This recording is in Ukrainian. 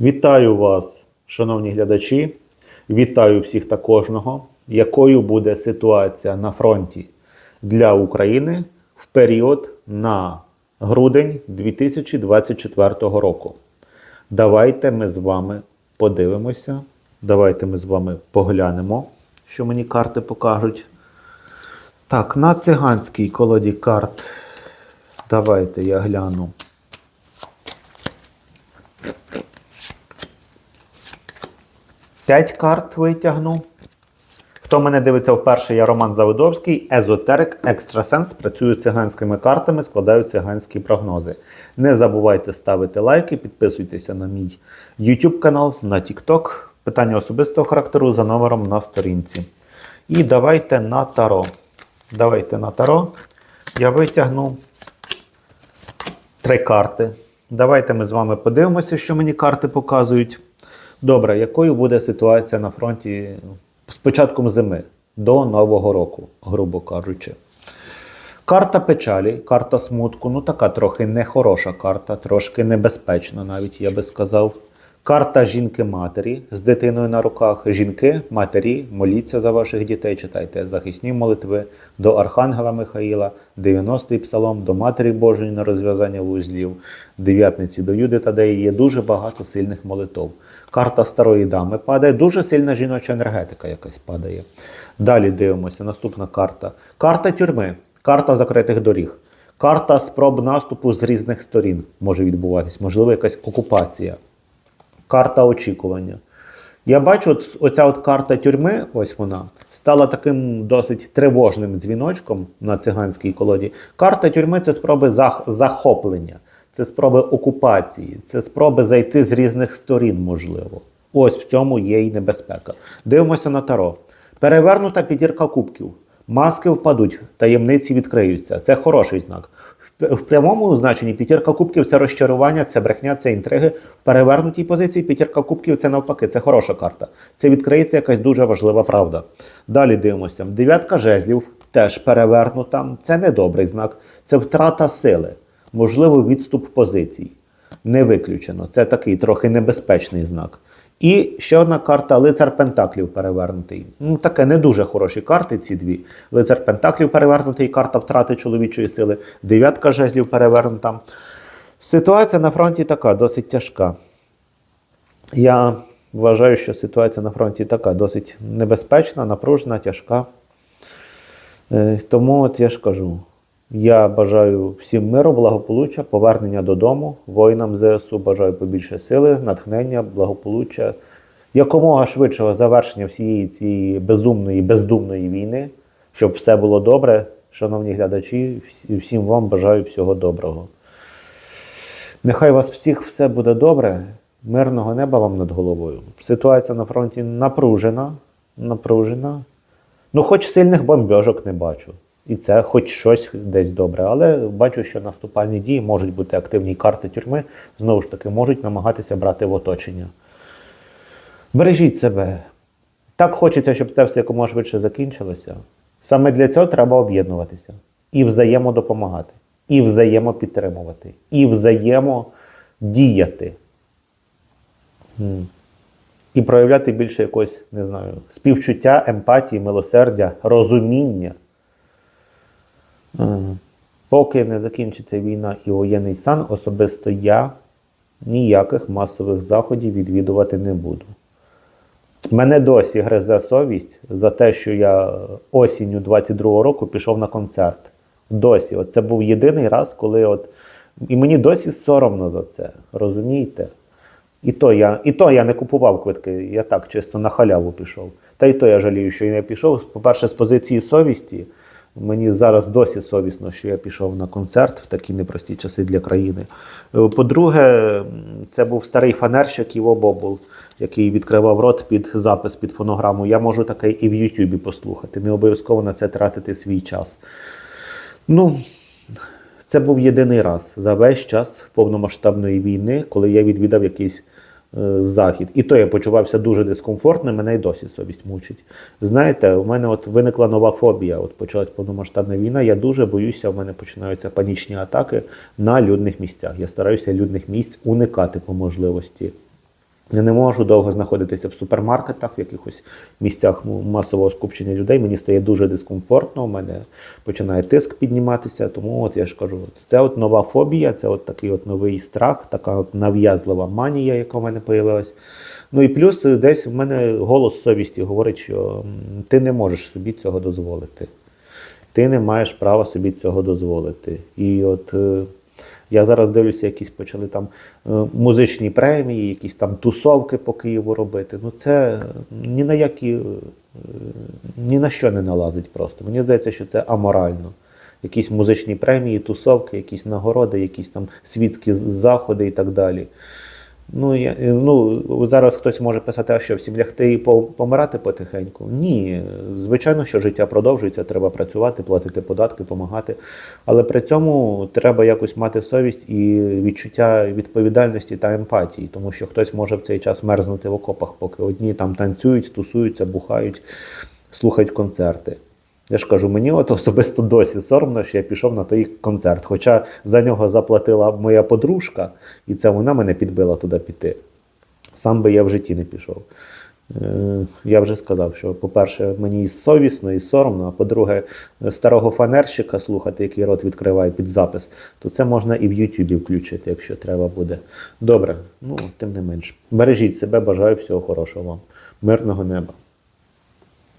Вітаю вас, шановні глядачі. Вітаю всіх та кожного. Якою буде ситуація на фронті для України в період на грудень 2024 року? Давайте ми з вами подивимося. Давайте ми з вами поглянемо, що мені карти покажуть. Так, на циганській колоді карт. Давайте я гляну. П'ять карт витягну. Хто мене дивиться вперше, я Роман Заводовський, езотерик, екстрасенс, працюю з циганськими картами, складаю циганські прогнози. Не забувайте ставити лайки, підписуйтеся на мій YouTube канал, на TikTok. Питання особистого характеру за номером на сторінці. І давайте на таро. Давайте на таро. Я витягну три карти. Давайте ми з вами подивимося, що мені карти показують. Добре, якою буде ситуація на фронті з початком зими до Нового року, грубо кажучи. Карта печалі, карта смутку, ну така трохи нехороша карта, трошки небезпечна, навіть я би сказав. Карта жінки-матері з дитиною на руках. Жінки, матері, моліться за ваших дітей, читайте захисні молитви до Архангела Михаїла, 90-й псалом, до Матері Божої на розв'язання вузлів, дев'ятниці до Юди Тадеї є дуже багато сильних молитов. Карта старої дами падає, дуже сильна жіноча енергетика якась падає. Далі дивимося, наступна карта. Карта тюрми, карта закритих доріг. Карта спроб наступу з різних сторін може відбуватись, можливо, якась окупація карта очікування. Я бачу, от, оця от карта тюрми, ось вона, стала таким досить тривожним дзвіночком на циганській колоді. Карта тюрми це спроби зах- захоплення, це спроби окупації, це спроби зайти з різних сторін, можливо. Ось в цьому є і небезпека. Дивимося на таро. Перевернута п'ятірка кубків. Маски впадуть, таємниці відкриються. Це хороший знак. В прямому значенні п'ятірка кубків це розчарування, це брехня, це інтриги. В перевернутій позиції п'ятірка кубків це навпаки, це хороша карта. Це відкриється якась дуже важлива правда. Далі дивимося. Дев'ятка жезлів теж перевернута. Це недобрий знак, це втрата сили, можливо, відступ позицій. Не виключено. Це такий трохи небезпечний знак. І ще одна карта лицар Пентаклів перевернутий. Ну, таке не дуже хороші карти, ці дві. Лицар Пентаклів перевернутий, карта втрати чоловічої сили, дев'ятка жезлів перевернута. Ситуація на фронті така, досить тяжка. Я вважаю, що ситуація на фронті така досить небезпечна, напружена, тяжка. Е, Тому от я ж кажу: я бажаю всім миру, благополуччя, повернення додому, воїнам ЗСУ бажаю побільше сили, натхнення, благополуччя, якомога швидшого завершення всієї цієї безумної, бездумної війни, щоб все було добре. Шановні глядачі, всім вам бажаю всього доброго. Нехай вас всіх все буде добре, мирного неба вам над головою. Ситуація на фронті напружена, напружена. Ну, хоч сильних бомбьожок не бачу. І це хоч щось десь добре. Але бачу, що наступальні дії можуть бути активні карти тюрми, знову ж таки, можуть намагатися брати в оточення. Бережіть себе. Так хочеться, щоб це все якомога швидше закінчилося. Саме для цього треба об'єднуватися і взаємодопомагати, і взаємопідтримувати, і взаємодіяти. І проявляти більше якось, не знаю, співчуття, емпатії, милосердя, розуміння. Поки не закінчиться війна і воєнний стан, особисто я ніяких масових заходів відвідувати не буду. Мене досі гризе совість за те, що я осінню 22-го року пішов на концерт. Досі. От це був єдиний раз, коли от. І мені досі соромно за це. Розумієте? І то, я, і то я не купував квитки, я так чисто на халяву пішов. Та й то я жалію, що я пішов. По-перше, з позиції совісті. Мені зараз досі совісно, що я пішов на концерт в такі непрості часи для країни. Е, По-друге, це був старий фанерщик Іво Бобул, який відкривав рот під запис під фонограму. Я можу таке і в Ютубі послухати. Не обов'язково на це тратити свій час. Ну, це був єдиний раз за весь час повномасштабної війни, коли я відвідав якийсь захід. І то я почувався дуже дискомфортно, мене й досі совість мучить. Знаєте, у мене от виникла нова фобія. От почалась повномасштабна війна. Я дуже боюся, у мене починаються панічні атаки на людних місцях. Я стараюся людних місць уникати по можливості. Я не можу довго знаходитися в супермаркетах, в якихось місцях масового скупчення людей. Мені стає дуже дискомфортно, у мене починає тиск підніматися. Тому от я ж кажу, це от нова фобія, це от такий от новий страх, така от нав'язлива манія, яка в мене появилась. Ну і плюс е, десь в мене голос совісті говорить, що ти не можеш собі цього дозволити. Ти не маєш права собі цього дозволити. І от е, я зараз дивлюся, якісь почали там е, музичні премії, якісь там тусовки по Києву робити. Ну це ні на які е, ні на що не налазить просто. Мені здається, що це аморально. Якісь музичні премії, тусовки, якісь нагороди, якісь там світські заходи і так далі. Ну, я, е, ну, зараз хтось може писати, а що всім лягти і помирати потихеньку. Ні, звичайно, що життя продовжується, треба працювати, платити податки, допомагати. Але при цьому треба якось мати совість і відчуття відповідальності та емпатії, тому що хтось може в цей час мерзнути в окопах, поки одні там танцюють, тусуються, бухають, слухають концерти. Я ж кажу, мені от особисто досі соромно, що я пішов на той концерт. Хоча за нього заплатила моя подружка, і це вона мене підбила туди піти. Сам би я в житті не пішов. Е, Я вже сказав, що, по-перше, мені і совісно, і соромно, а по-друге, старого фанерщика слухати, який рот відкриває під запис, то це можна і в Ютубі включити, якщо треба буде. Добре, ну, тим не менш. Бережіть себе, бажаю всього хорошого вам. Мирного неба.